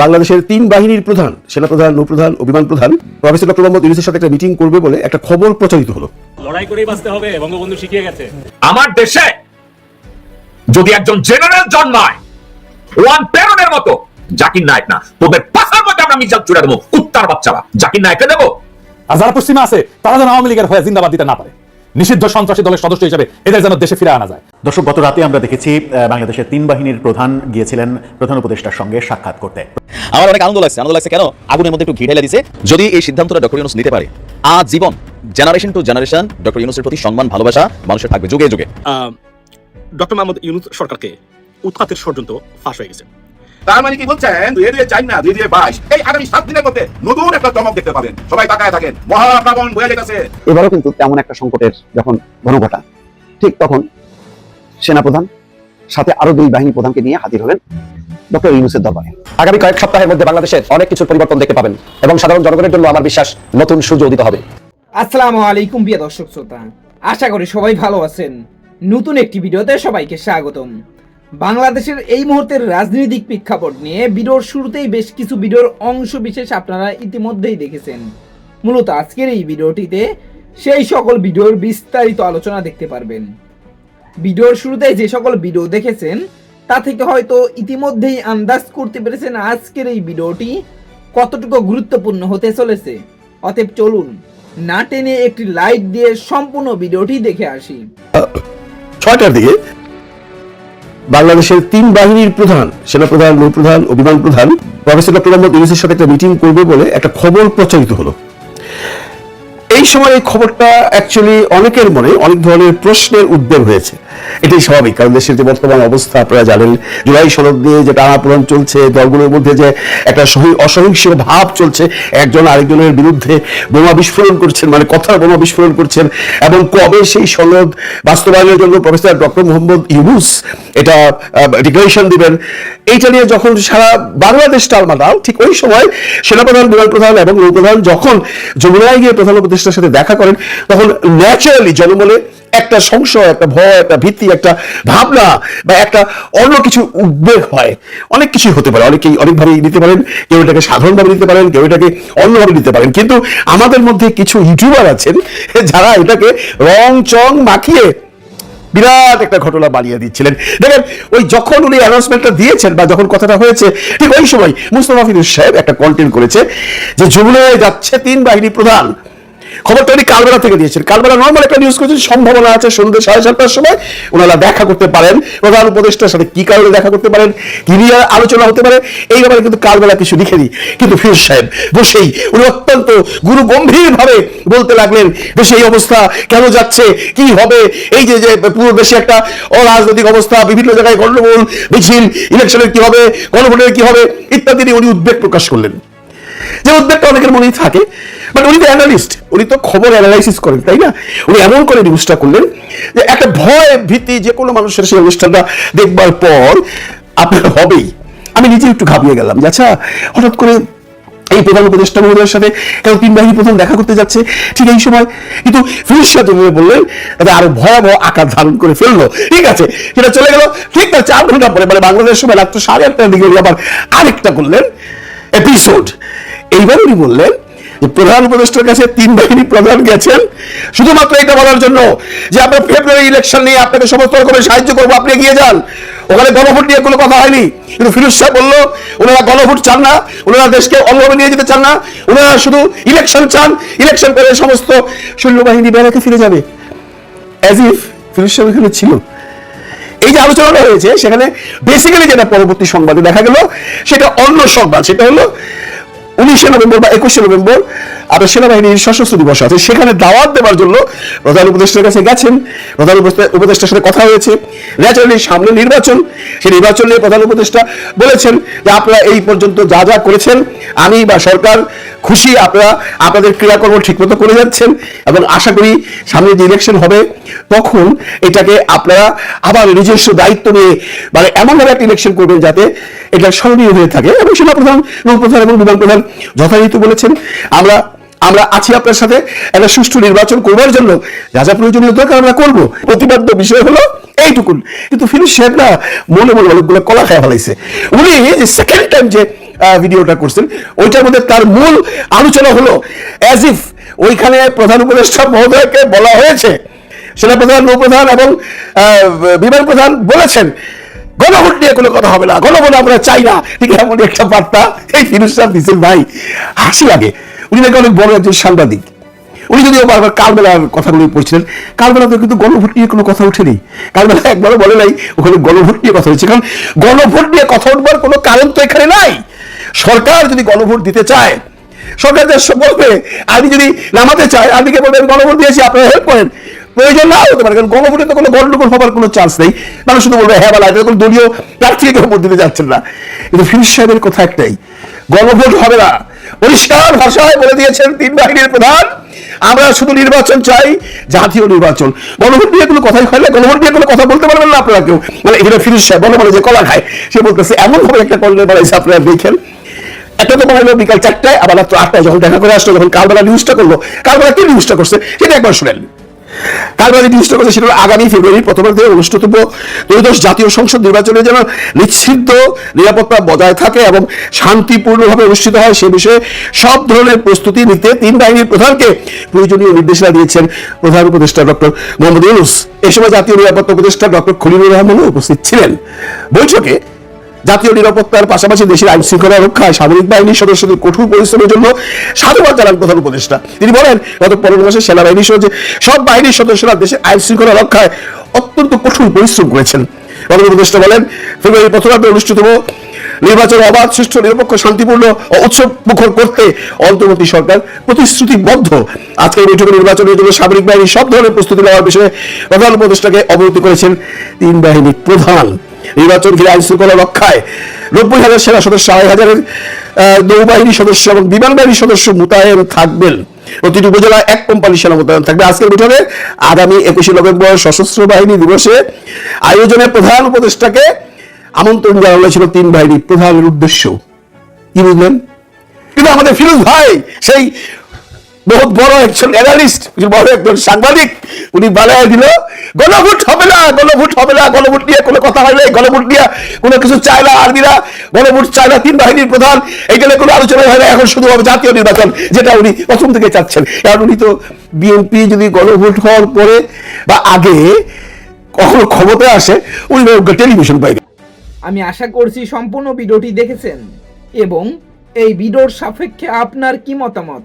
বাংলাদেশের তিন বাহিনীর প্রধান সেনাপ্রধান নৌপ্রধান ও বিমান প্রধান প্রফেসর ডক্টর মোহাম্মদ ইউনুসের সাথে একটা মিটিং করবে বলে একটা খবর প্রচারিত হলো। লড়াই করেই বাঁচতে হবে বঙ্গবন্ধু শিখিয়ে গেছে। আমার দেশে যদি একজন জেনারেল জন্মায় ওয়ান প্যারনের মতো জাকির নায়ক না। তোদের পাশার মধ্যে আমরা মিজাল চুড়ে দেবো কুত্তার বাচ্চারা। জাকির নায়ককে দেবো? আর যারা পশ্চিমে আছে তারা যেন আওয়ামী লীগের হয়ে জিন্দাবাদ দিতে না পারে। নিষিদ্ধ সন্ত্রাসী দলের সদস্য হিসেবে এদের যেন দেশে ফিরে আনা যায়। দর্শক গত রাতে আমরা দেখেছি বাংলাদেশের তিন বাহিনীর প্রধান গিয়েছিলেন প্রধান উপদেষ্টার সঙ্গে সাক্ষাৎ করতে। আমার অনেক আনন্দ লাগছে। আনন্দ লাগছে কেন? আগুনের মধ্যে একটু ঘি ঢেলে দিছে। যদি এই সিদ্ধান্তটা ডক্টর ইউনুস নিতে পারে আজীবন জেনারেশন টু জেনারেশন ডক্টর ইউনুসের প্রতি সম্মান ভালোবাসা মানুষের থাকবে যুগে যুগে। ডক্টর মোহাম্মদ ইউনুস সরকারকে উৎখাতের ষড়যন্ত্র ফাঁস হয়ে গেছে। তার মানে কি বলছেন? দুই দুই চার না দুই দুই বাইশ এই আগামী সাত দিনের মধ্যে নতুন একটা চমক দেখতে পাবেন। সবাই তাকায় থাকেন। মহাপ্লাবন বয়ে যেতেছে এবারও কিন্তু তেমন একটা সংকটের যখন ঘনঘটা ঠিক তখন সেনাপ্রধান সাথে আরও দুই বাহিনী প্রধানকে নিয়ে হাজির হলেন। ডক্টর ইউনুসের দরবারে। আগামী কয়েক সপ্তাহের মধ্যে বাংলাদেশের অনেক কিছুর পরিবর্তন দেখতে পাবেন এবং সাধারণ জনগণের জন্য আমার বিশ্বাস নতুন সূর্য উদিত হবে। আসসালামু আলাইকুম প্রিয় দর্শক শ্রোতা। আশা করি সবাই ভালো আছেন। নতুন একটি ভিডিওতে সবাইকে স্বাগতম। বাংলাদেশের এই মুহূর্তের রাজনৈতিক প্রেক্ষাপট নিয়ে ভিডিওর শুরুতেই বেশ কিছু ভিডিওর অংশ বিশেষ আপনারা ইতিমধ্যেই দেখেছেন। মূলত আজকের এই ভিডিওটিতে সেই সকল ভিডিওর বিস্তারিত আলোচনা দেখতে পারবেন। ভিডিওর শুরুতে যে সকল ভিডিও দেখেছেন তা থেকে হয়তো ইতিমধ্যেই আন্দাজ করতে পেরেছেন আজকের এই ভিডিওটি কতটুকু গুরুত্বপূর্ণ হতে চলেছে। অতএব চলুন, না টেনে একটি লাইক দিয়ে সম্পূর্ণ ভিডিওটি দেখে আসি। ছয়টার দিকে বাংলাদেশের তিন বাহিনীর প্রধান, সেনাপ্রধান, নৌপ্রধান ও বিমান প্রধান প্রফেসর ডক্টর মোহাম্মদ ইউনুসের সাথে একটা মিটিং করবে বলে একটা খবর প্রচারিত হলো। এই সময় এই খবরটা অ্যাকচুয়ালি অনেকের মনে, অনেক ধরনের প্রশ্নের উদ্বেগ হয়েছে। এটাই স্বাভাবিক, কারণ দেশের যে বর্তমান অবস্থা, আপনারা জানেন, জুলাই সনদ দিয়ে যে টানাপোড়ন চলছে, দলগুলোর মধ্যে যে একটা সহি- অসহিংস ভাব চলছে, একজন আরেকজনের বিরুদ্ধে বোমা বিস্ফোরণ করছেন মানে কথার বোমা বিস্ফোরণ করছেন, এবং কবে সেই সনদ বাস্তবায়নের জন্য প্রফেসর ডক্টর মোহাম্মদ ইউনুস এটা ডিক্লারেশন দিবেন, এইটা নিয়ে যখন সারা বাংলাদেশ টালমাটাল, ঠিক ওই সময় সেনাপ্রধান, বিমান প্রধান এবং নৌপ্রধান যখন যমুনায় গিয়ে প্রধান উপদেষ্টার সাথে দেখা করেন, তখন ন্যাচারালি জনমনে একটা সংশয়, একটা ভয়, একটা ভীতি, একটা ভাবনা বা একটা অন্য কিছু উদ্বেগ হয়। অনেক কিছু হতে পারে, অনেকেই অনেকভাবেই নিতে পারেন, কেউ এটাকে সাধারণভাবে নিতে পারেন, কেউ এটাকে অন্যভাবে নিতে পারেন। কিন্তু আমাদের মধ্যে কিছু ইউটিউবার আছেন, যারা এটাকে রং চং মাখিয়ে বিরাট একটা ঘটনা বানিয়ে দিচ্ছিলেন। দেখেন, ওই যখন উনি অ্যানাউন্সমেন্টটা দিয়েছেন বা যখন কথাটা হয়েছে, ঠিক ওই সময় মুস্তফা ফিরোজ সাহেব একটা কন্টেন্ট করেছে যে যমুনায় যাচ্ছে তিন বাহিনী প্রধান। খবরটা উনি কালবেলা থেকে দিয়েছেন। কালবেলা নর্মাল একটা নিউজ করেছেন, সম্ভাবনা আছে সন্ধ্যে সাড়ে সাতটার সময় ওনারা দেখা করতে পারেন। প্রধান উপদেষ্টার সাথে কি কারণে দেখা করতে পারেন কি নিয়ে আলোচনা হতে পারে, এই ব্যাপারে কিন্তু কালবেলা কিছু লিখে দিই কিন্তু ফিরোজ সাহেব বসেই উনি অত্যন্ত গুরু গম্ভীর ভাবে বলতে লাগলেন দেশে এই অবস্থা কেন যাচ্ছে, কি হবে? এই যে যে পুরো দেশে একটা অরাজনৈতিক অবস্থা, বিভিন্ন জায়গায় গণ্ডগোল, মিছিল ইলেকশনের কি হবে, গণভোটের কি হবে, ইত্যাদি উনি উদ্বেগ প্রকাশ করলেন। যে উদ্বেগটা অনেকের মনেই থাকে বাট উনি তো অ্যানালিস্ট উনি তো খবর অ্যানালাইসিস করেন, তাই না? উনি এমন করে নিউজটা করলেন যে একটা ভয় ভীতি যে কোনো মানুষের সেই অনুষ্ঠানটা দেখবার পর আপনার হবেই। আমি নিজে একটু ঘাবিয়ে গেলাম যে আচ্ছা হঠাৎ করে এই প্রধান উপদেষ্টা মহোদয়ের সাথে কেন তিন বাহিনী প্রথম দেখা করতে যাচ্ছে? ঠিক এই সময় কিন্তু শাহ তুমি বললেন, তাতে আরও ভয়াবহ আকার ধারণ করে ফেলল। ঠিক আছে, সেটা চলে গেল ঠিক তার চার ঘণ্টা পরে মানে বাংলাদেশ সময় রাত্র সাড়ে আটটার দিকে আবার আরেকটা করলেন এপিসোড এইবার উনি বললেন যে প্রধান উপদেষ্টার কাছে তিন বাহিনী প্রধান গেছেন। শুধুমাত্র এটা বলার জন্য যে আপনার ফেব্রুয়ারি ইলেকশন নিয়ে আপনাকে সমস্ত রকমের সাহায্য করব, আপনি এগিয়ে যান। ওখানে গণভোট নিয়ে কোনো কথা হয়নি। কিন্তু ফিরোজ সাহেব বলল, ওনারা গণভোট চান না, ওনারা দেশকে অন্যভাবে নিয়ে যেতে চান না, ওনারা শুধু ইলেকশন চান। ইলেকশন করে সমস্ত সৈন্যবাহিনী বেড়াতে ফিরে যাবে। অ্যাজ ইফ ফিরোজ শাহ এখানে ছিল। এই যে আলোচনাটা হয়েছে, সেখানে বেসিক্যালি যেটা পরবর্তী সংবাদে দেখা গেল, সেটা অন্য সংবাদ, সেটা হলো উনিশে নভেম্বর বা একুশে নভেম্বর আপনার সেনাবাহিনীর সশস্ত্র দিবস আছে। সেখানে দাওয়াত দেওয়ার জন্য প্রধান উপদেষ্টার কাছে গেছেন। প্রধান উপদেষ্টার সাথে কথা হয়েছে। ন্যাচারালি সামনে নির্বাচন। সেই নির্বাচন নিয়ে প্রধান উপদেষ্টা বলেছেন যে আপনারা এই পর্যন্ত যা যা করেছেন, আমি বা সরকার খুশি, আপনারা, আপনাদের ক্রিয়াকর্ম ঠিকমতো করে যাচ্ছেন এবং আশা করি সামনে যে ইলেকশন হবে, তখন এটাকে আপনারা আবার নিজস্ব দায়িত্ব নিয়ে মানে এমনভাবে একটা ইলেকশন করবেন যাতে এটা স্মরণীয় হয়ে থাকে। এবং সেনাপ্রধান, নৌপ্রধান এবং বিমান প্রধান যথারীতি বলেছেন, আমরা আমরা আছি আপনার সাথে একটা সুষ্ঠু নির্বাচন করবার জন্য। যা যা প্রয়োজনীয় দরকার আমরা করব। প্রতিবাদ্য বিষয় হলো এইটুকুন কিন্তু ফিরোজ সাহেব না মনে মনে অনেকগুলো কলা খায় ফেলাইছে। উনি সেকেন্ড টাইম যে ভিডিওটা করছেন, ওইটার মধ্যে তার মূল আলোচনা হলো অ্যাজ ইফ ওইখানে প্রধান উপদেষ্টা মহোদয়কে বলা হয়েছে। সেনাপ্রধান, নৌপ্রধান এবং বিমান প্রধান বলেছেন, গণভোট নিয়ে কোনো কথা হবে না। গণভোট আমরা চাই না। ঠিক এমন একটা বার্তা এই ফিরুজ সাহেব দিচ্ছেন ভাই, হাসি লাগে। উনি নাকি অনেক বড় একজন সাংবাদিক। উনি যদিও বারবার কালবেলার কথাগুলো পড়ছিলেন কালবেলাতে কিন্তু গণভোট নিয়ে কোনো কথা ওঠেনি কালবেলা একবারও বলে নাই, ওখানে গণভোট নিয়ে কথা হয়েছে। কারণ গণভোট নিয়ে কথা উঠবার কোনো কারণ তো এখানে নাই। সরকার যদি গণভোট দিতে চায়, সরকার বলবে, আমি যদি নামাতে চাই আমিকে বলবেন গণভোট দিয়েছি, আপনারা হেল্প করেন। প্রয়োজন না হতে পারে, কারণ গণভোটে তো কোনো গণ্ডগোল হবার কোনো চান্স নেই। মানুষ শুধু বলবে হ্যাঁ বলা, এটা কোনো দলীয় প্রার্থীকে কেউ ভোট দিতে যাচ্ছেন না। কিন্তু ফিরিজ সাহেবের কথা একটাই, গণভোট হবে না। পরিষ্কার ভাষায় বলে দিয়েছেন তিন বাহিনীর প্রধান, আমরা শুধু নির্বাচন চাই, জাতীয় নির্বাচন। গণভোট নিয়ে কোনো কথাই না, গণভোট নিয়ে কোনো কথা বলতে পারবেন না আপনারা কেউ। মানে এখানে ফিরিস সাহেব বলে বলে যে কলা খায়, সে বলতেছে এমন ভাবে একটা কলের বানাইছে আপনারা দেখেন। একটা তো বানাইলো বিকাল চারটায়, আবার রাত্র আটটায় যখন দেখা করে আসলো যখন কালবেলা নিউজটা করল। কালবেলা কি নিউজটা করছে? সেটা একবার শুনেন। কালবেলা নিউজটা করছে সেটা আগামী ফেব্রুয়ারির প্রথমার্ধে অনুষ্ঠিতব্য ত্রয়োদশ জাতীয় সংসদ নির্বাচনে যেন নিশ্চিদ্ধ নিরাপত্তা বজায় থাকে এবং শান্তিপূর্ণভাবে অনুষ্ঠিত হয় সে বিষয়ে সব ধরনের প্রস্তুতি নিতে তিন বাহিনীর প্রধানকে প্রয়োজনীয় নির্দেশনা দিয়েছেন প্রধান উপদেষ্টা ডক্টর মোহাম্মদ ইউনুস। এ সময় জাতীয় নিরাপত্তা উপদেষ্টা ডক্টর খলিলুর রহমানও উপস্থিত ছিলেন। বৈঠকে জাতীয় নিরাপত্তার পাশাপাশি দেশের আইন শৃঙ্খলা রক্ষায় সামরিক বাহিনীর সদস্যদের কঠোর পরিশ্রমের জন্য সাধুবাদ জানান প্রধান উপদেষ্টা। তিনি বলেন, গত পনেরো মাসে সেনাবাহিনী সহ যে সব বাহিনীর সদস্যরা দেশের আইন শৃঙ্খলা রক্ষায় অত্যন্ত কঠোর পরিশ্রম করেছেন। প্রধান উপদেষ্টা বলেন, ফেব্রুয়ারি প্রথমার্ধে অনুষ্ঠিত নির্বাচন অবাধ সুষ্ঠু নিরপেক্ষ, শান্তিপূর্ণ উৎসব মুখর করতে অন্তর্বর্তী সরকার প্রতিশ্রুতিবদ্ধ। আজকের বৈঠকে নির্বাচনের জন্য সামরিক বাহিনী সব ধরনের প্রস্তুতি নেওয়ার বিষয়ে প্রধান উপদেষ্টাকে অবগত করেছেন তিন বাহিনীর প্রধান। নির্বাচন ঘিরে আইন শৃঙ্খলা রক্ষায় নব্বই হাজার সেনা সদস্য, আড়াই হাজারের নৌবাহিনী সদস্য এবং বিমান বাহিনীর সদস্য মোতায়েন থাকবেন। প্রতিটি উপজেলায় এক কোম্পানি সেনা মোতায়েন থাকবে। আজকের বৈঠকে আগামী একুশে নভেম্বর সশস্ত্র বাহিনী দিবসে আয়োজনে প্রধান উপদেষ্টাকে আমন্ত্রণ জানানো হয়েছিল তিন বাহিনী প্রধানের উদ্দেশ্য। কি বুঝলেন? কিন্তু আমাদের ফিরোজ ভাই, সেই বহুত বড় একজন অ্যানালিস্ট বড় একজন সাংবাদিক। উনি বানায় দিল, গণভোট হবে না, গণভোট হবে না, গণভোট নিয়ে কোনো কথা হয় নাই, গণভোট নিয়ে কোনো কিছু চায় না আর্মিরা, গণভোট চায় না তিন বাহিনীর প্রধান এইখানে কোনো আলোচনা হয় না, এখন শুধু হবে জাতীয় নির্বাচন, যেটা উনি প্রথম থেকে চাচ্ছেন। কারণ উনি তো বিএনপি যদি গণভোট হওয়ার পরে বা আগে কখনো ক্ষমতায় আসে, উনি টেলিভিশন পাইবে আমি আশা করছি সম্পূর্ণ ভিডিওটি দেখেছেন, এবং এই ভিডিওর সাপেক্ষে আপনার কি মতামত?